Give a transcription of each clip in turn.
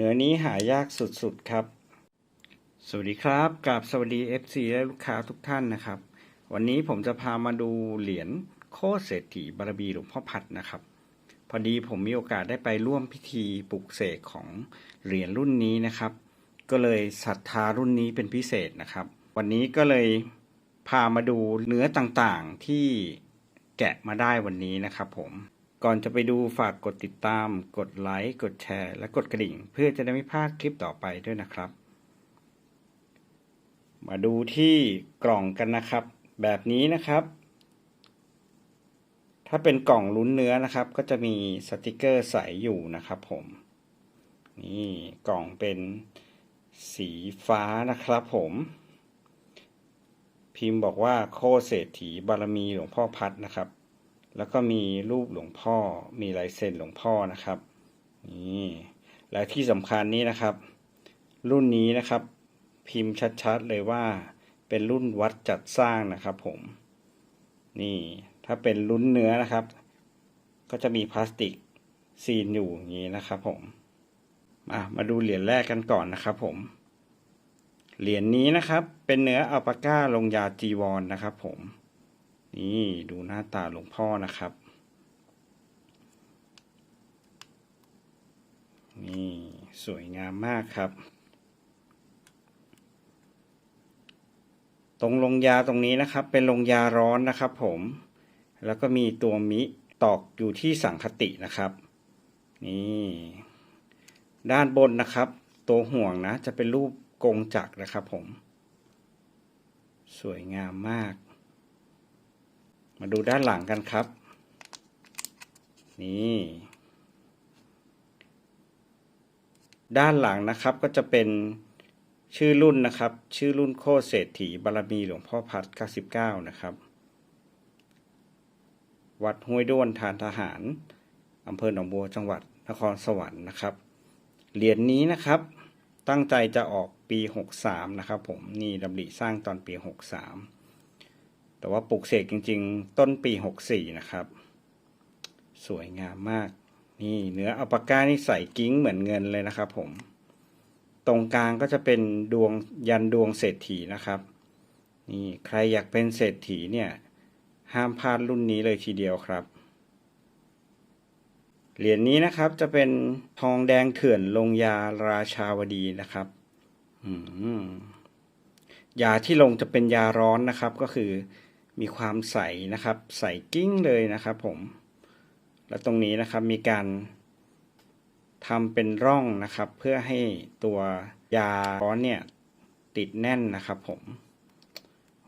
เนื้อนี้หายากสุดๆครับ สวัสดีครับกับสวัสดี FC และลูกค้าทุกท่านนะครับ วันนี้ผมจะพามาดูเหรียญโคเศรษฐีบารมีหลวงพ่อพัดนะครับ พอดีผมมีโอกาสได้ไปร่วมพิธีปลุกเสกของเหรียญรุ่นนี้นะครับ ก็เลยศรัทธารุ่นนี้เป็นพิเศษนะครับ วันนี้ก็เลยพามาดูเนื้อต่างๆที่แกะมาได้วันนี้นะครับผม ก่อนจะไปดูฝากกดติดตาม กดไลค์ กดแชร์ และกดกระดิ่ง เพื่อจะได้ไม่พลาดคลิปต่อไปด้วยนะครับ มาดูที่กล่องกันนะครับ แบบนี้นะครับ ถ้าเป็นกล่องลุ้นเนื้อนะครับ ก็จะมีสติกเกอร์ใสอยู่นะครับผม นี่กล่องเป็นสีฟ้านะครับผมพิมพ์บอกว่าโคเศรษฐีบารมีหลวงพ่อพัดนะครับ แล้วก็มีรูปหลวงพ่อ มีลายเซ็นหลวงพ่อนะครับ นี่ และที่สำคัญนี้นะครับ รุ่นนี้นะครับ พิมพ์ชัดๆเลยว่า เป็นรุ่นวัดจัดสร้างนะครับ ผม นี่ ถ้าเป็นรุ่นเนื้อนะครับ ก็จะมีพลาสติกซีนอยู่อย่างนี้นะครับผม มามาดูเหรียญแรกกันก่อนนะครับ ผม เหรียญนี้นะครับ เป็นเนื้ออัลปาก้าลงยาจีวรนนะครับ ผม นี่ดูหน้าตาหลวงพ่อนะครับ นี่สวยงามมากครับ ตรงลงยาตรงนี้นะครับ เป็นลงยาร้อนนะครับ ผม แล้วก็มีตัวมิตอกอยู่ที่สังคตินะครับ นี่ ด้านบนนะครับ ตัวห่วงนะ จะเป็นรูปกงจักรนะครับ ผม สวยงามมาก มาดูด้านหลังกันครับ นี่ ด้านหลังนะครับก็จะเป็นชื่อรุ่นนะครับ ชื่อรุ่นโคเศรษฐีบารมีหลวงพ่อพัด99 นะครับ วัดห้วยด้วนทานทหารอำเภอหนองบัวจังหวัดนครสวรรค์นะครับ เหรียญนนี้นะครับ ตั้งใจจะออกปี 63 นะครับผม นี่ดำริสร้างตอนปี 63 แต่ว่าปลูกเสกจริง ๆ ต้นปี 64 นะครับ สวยงามมาก นี่เนื้ออัลปาก้านี่ใส่กิ้งเหมือนเงินเลยนะครับผม ตรงกลางก็จะเป็นดวงยันดวงเศรษฐีนะครับ นี่ใครอยากเป็นเศรษฐีเนี่ย ห้ามพลาดรุ่นนี้เลยทีเดียวครับ เหรียญนี้นะครับจะเป็นทองแดงเถื่อนลงยาราชาวดีนะครับอืมยาที่ลงจะเป็นยาร้อนนะครับก็คือ มีความใสนะครับ ใสกิ้งเลยนะครับผม แล้วตรงนี้นะครับมีการทำเป็นร่องนะครับ เพื่อให้ตัวยาร้อนเนี่ยติดแน่นนะครับผม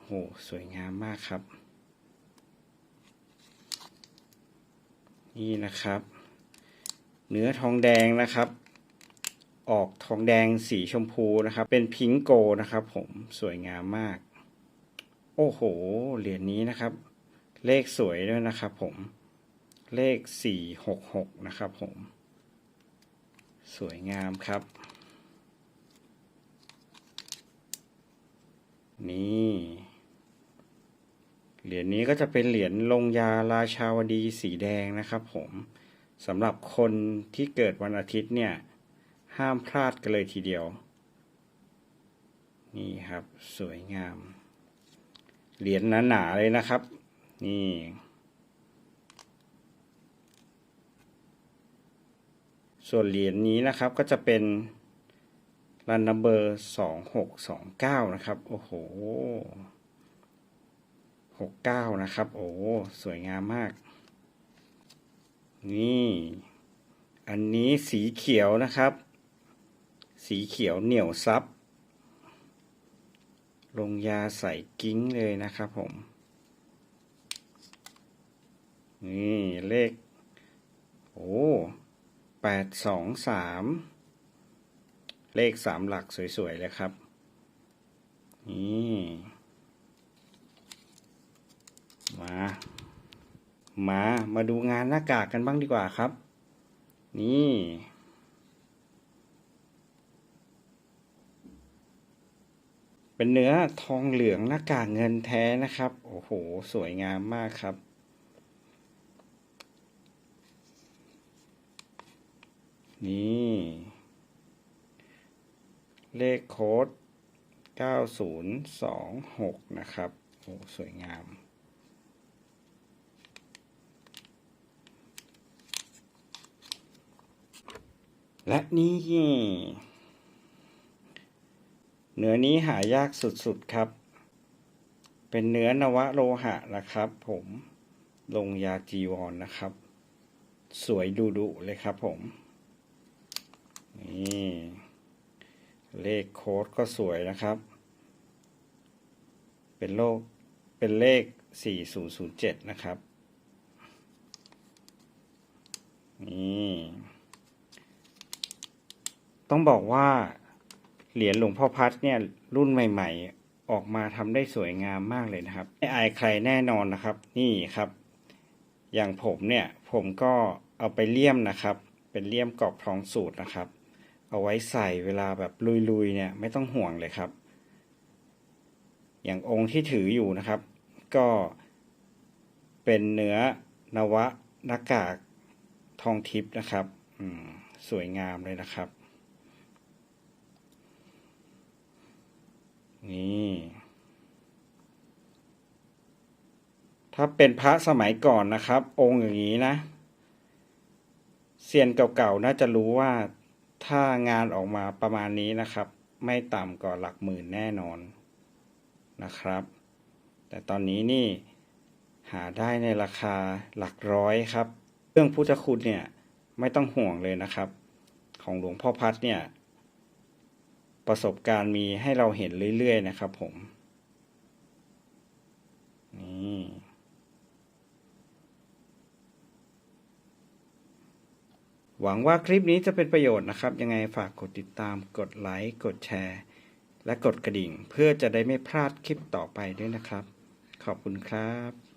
โหสวยงามมากครับ นี่นะครับ เนื้อทองแดงนะครับ ออกทองแดงสีชมพูนะครับ เป็นพิงโกนะครับผมสวยงามมาก โอ้โห เหรียญนี้นะครับ เลขสวยด้วยนะครับผม เลขสี่หกหกนะครับผม สวยงามครับ นี่ เหรียญนี้ก็จะเป็นเหรียญลงยาราชาวดีสีแดงนะครับผมสำหรับคนที่เกิดวันอาทิตย์เนี่ย ห้ามพลาดกันเลยทีเดียว นี่ครับ สวยงาม เหรียญหนาๆเลยนะครับ นี่ส่วนเหรียญนี้นะครับก็จะเป็นรันนัมเบอร์สองหกสองเก้านะครับ โอ้โหหกเก้านะครับ โอ้สวยงามมาก นี่ อันนี้สีเขียวนะครับ สีเขียวเหนียวซับ ลงยาใส่กิ้งเลยนะครับผม นี่เลข โอ้แปดสองสามเลขสามหลักสวย ๆ เลยครับ นี่ มา มา มาดูงานหน้ากากกันบ้างดีกว่าครับ นี่ เป็นเนื้อทองเหลืองหน้ากากเงินแท้นะครับ โอ้โห สวยงามมากครับ นี่ เลขโค้ด 9026 นะครับ โอ้สวยงามและนี่ เนื้อนี้หายากสุดๆครับ เป็นเนื้อนวโลหะนะครับ ผมลงยาจีวรนนะครับ สวยดุดุเลยครับผม นี่ เลขโค้ดก็สวยนะครับ เป็นโลกเป็นเลข 4007 นะครับ นี่ ต้องบอกว่า เหรียญหลวงพ่อพัดเนี่ยรุ่นใหม่ ๆ ออกมาทำได้สวยงามมากเลยนะครับ ไม่อายใครแน่นอนนะครับ นี่ครับ อย่างผมเนี่ยผมก็เอาไปเลี่ยมนะครับ เป็นเลี่ยมกรอบทองสูตรนะครับ เอาไว้ใส่เวลาแบบลุยๆเนี่ยไม่ต้องห่วงเลยครับ อย่างองค์ที่ถืออยู่นะครับ ก็เป็นเนื้อนวะหน้ากากทองทิพย์นะครับสวยงามเลยนะครับ นี่ถ้าเป็นพระสมัยก่อนนะครับ องค์อย่างนี้นะเซียนเก่าๆน่าจะรู้ว่าถ้างานออกมาประมาณนี้นะครับ ไม่ต่ำกว่าหลักหมื่นแน่นอนนะครับ แต่ตอนนี้นี่หาได้ในราคาหลักร้อยครับ เรื่องพุทธคุณเนี่ยไม่ต้องห่วงเลยนะครับ ของหลวงพ่อพัดเนี่ย ประสบการณ์มีให้เราเห็นเรื่อย ๆ นะครับผม นี่ หวังว่าคลิปนี้จะเป็นประโยชน์นะครับ ยังไงฝากกดติดตาม กดไลค์ กดแชร์ และกดกระดิ่ง เพื่อจะได้ไม่พลาดคลิปต่อไปด้วยนะครับ ขอบคุณครับ